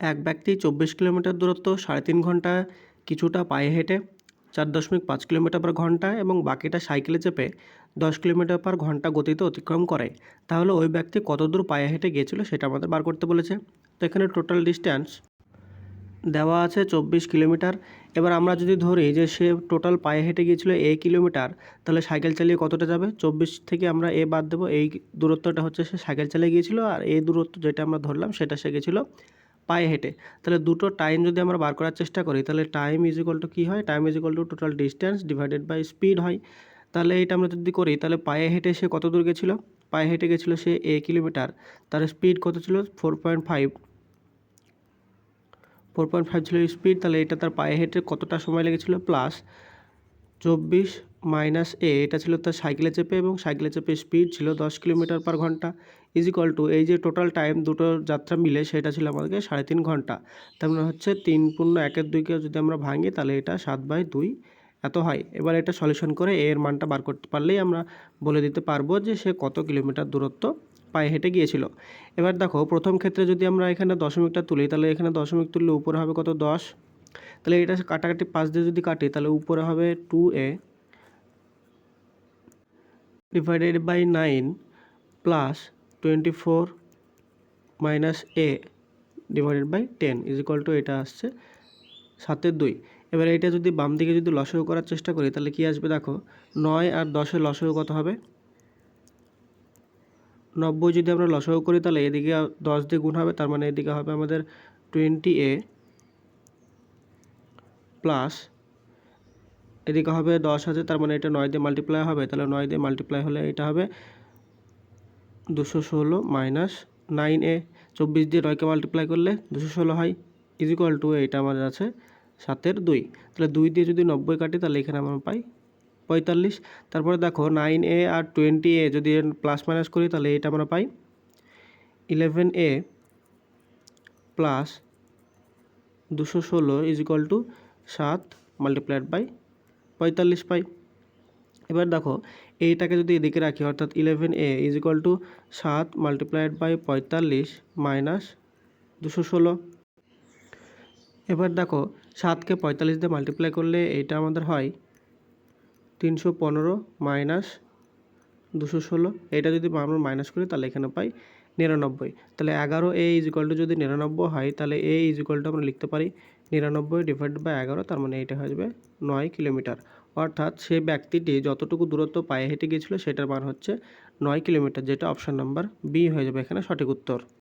এক ব্যক্তি চব্বিশ কিলোমিটার দূরত্ব, সাড়ে তিন ঘণ্টা কিছুটা পায়ে হেঁটে, চার দশমিক পাঁচ কিলোমিটার পার ঘণ্টা এবং বাকিটা সাইকেলে চেপে দশ কিলোমিটার পার ঘণ্টা গতিতে অতিক্রম করে। তাহলে ওই ব্যক্তি কত দূর পায়ে হেঁটে গিয়েছিল সেটা আমাদের বার করতে বলেছে। তো এখানে টোটাল ডিস্ট্যান্স দেওয়া আছে চব্বিশ কিলোমিটার। এবার আমরা যদি ধরি যে সে টোটাল পায়ে হেঁটে গিয়েছিল এ কিলোমিটার, তাহলে সাইকেল চালিয়ে কতটা যাবে? চব্বিশ থেকে আমরা এ বাদ দেবো, এই দূরত্বটা হচ্ছে সে সাইকেল চালিয়ে গিয়েছিল আর এই দূরত্ব যেটা আমরা ধরলাম সেটা সে গেছিল পায়ে হেঁটে। তাহলে দুটো টাইম যদি আমরা বার করার চেষ্টা করি, তাহলে টাইম ইজ ইকুয়াল টু কী হয়? Time is equal to total distance divided by speed হয়। তাহলে এটা আমরা যদি করি, তাহলে পায়ে হেঁটে সে কত দূর গেছিল? পায়ে হেঁটে গেছিল সে এ কিলোমিটার তার স্পিড কত ছিল? Four point five four point five ছিল স্পিড তাহলে এটা তার পায়ে হেঁটে কতটা সময় লেগেছিলো? প্লাস চব্বিশ মাইনাস এ এটা ছিল তার সাইকেলে চেপে এবং সাইকেলে চেপে স্পিড ছিল দশ কিলোমিটার পার ঘণ্টা। ইজ ইকুয়াল টু এই যে টোটাল টাইম দুটো যাত্রা মিলে সেটা ছিল আমাদেরকে সাড়ে তিন ঘণ্টা। তার মানে হচ্ছে তিন পূর্ণ একের দুইকে যদি আমরা ভাঙি তাহলে এটা সাত বাই দুই এত হয়। এবার এটা সলিউশন করে এর মানটা বার করতে পারলেই আমরা বলে দিতে পারব যে সে কত কিলোমিটার দূরত্ব পায়ে হেঁটে গিয়েছিল। এবার দেখো প্রথম ক্ষেত্রে যদি আমরা এখানে দশমিকটা তুলি তাহলে এখানে দশমিক তুললে উপরে হবে কত দশ? তাহলে এটা কাটাকাটি পাঁচ দিয়ে যদি কাটি তাহলে উপরে হবে two A divided by nine plus twenty four minus A divided by ten is equal to এটা আসছে সাতের দুই। এবার এটা যদি বাম দিকে যদি লসও করার চেষ্টা করি, তাহলে কি আসবে দেখো? নয় আর দশের লসও কত হবে? নব্বই যদি আমরা লসও করি, তাহলে এদিকে দশ দিয়ে গুণ হবে, তার মানে এদিকে হবে আমাদের টোয়েন্টি এ প্লাস এদিকে হবে দশ আছে, তার মানে এটা নয় দিয়ে মাল্টিপ্লাই হবে, তাহলে নয় দিয়ে মাল্টিপ্লাই হলে এটা হবে দুশো ষোলো মাইনাস নাইন এ চব্বিশ দিয়ে নয়কে মাল্টিপ্লাই করলে দুশো ষোলো হয় ইজ ইকুয়াল টু এইটা আমাদের আছে সাতের দুই। তাহলে দুই দিয়ে যদি নব্বই কাটি, তাহলে এখানে আমরা পাই পঁয়তাল্লিশ। তারপরে দেখো নাইন এ আর টোয়েন্টি এ যদি প্লাস মাইনাস করি, তাহলে এটা আমরা পাই ইলেভেন এ প্লাস দুশো ষোলো ইজ ইকুয়াল টু সাত মাল্টিপ্লাইড বাই পঁয়তাল্লিশ পাই। এবার দেখো এইটাকে যদি এদিকে রাখি, অর্থাৎ eleven A is equal to সাত মাল্টিপ্লাইড বাই পঁয়তাল্লিশ মাইনাস দুশো ষোলো। এবার দেখো, সাতকে পঁয়তাল্লিশ দিয়ে মাল্টিপ্লাই করলে এইটা আমাদের হয় তিনশো পনেরো মাইনাস দুশো ষোলো। এটা যদি আমরা মাইনাস করি, তাহলে এখানে পাই নিরানব্বই। তাহলে এগারো এ ইজ ইকুয়াল যদি নিরানব্বই হয়, তাহলে এ ইজ ইকুয়াল টু আমরা লিখতে পারি নিরানব্বই ডিভাইড বাই এগারো, তার মানে এটা হয়ে যাবে নয় কিলোমিটার। অর্থাৎ সে ব্যক্তিটি যতটুকু দূরত্ব পায়ে হেঁটে গিয়েছিল, সেটার মান হচ্ছে নয় কিলোমিটার, যেটা অপশান নাম্বার বি হয়ে যাবে এখানে সঠিক উত্তর।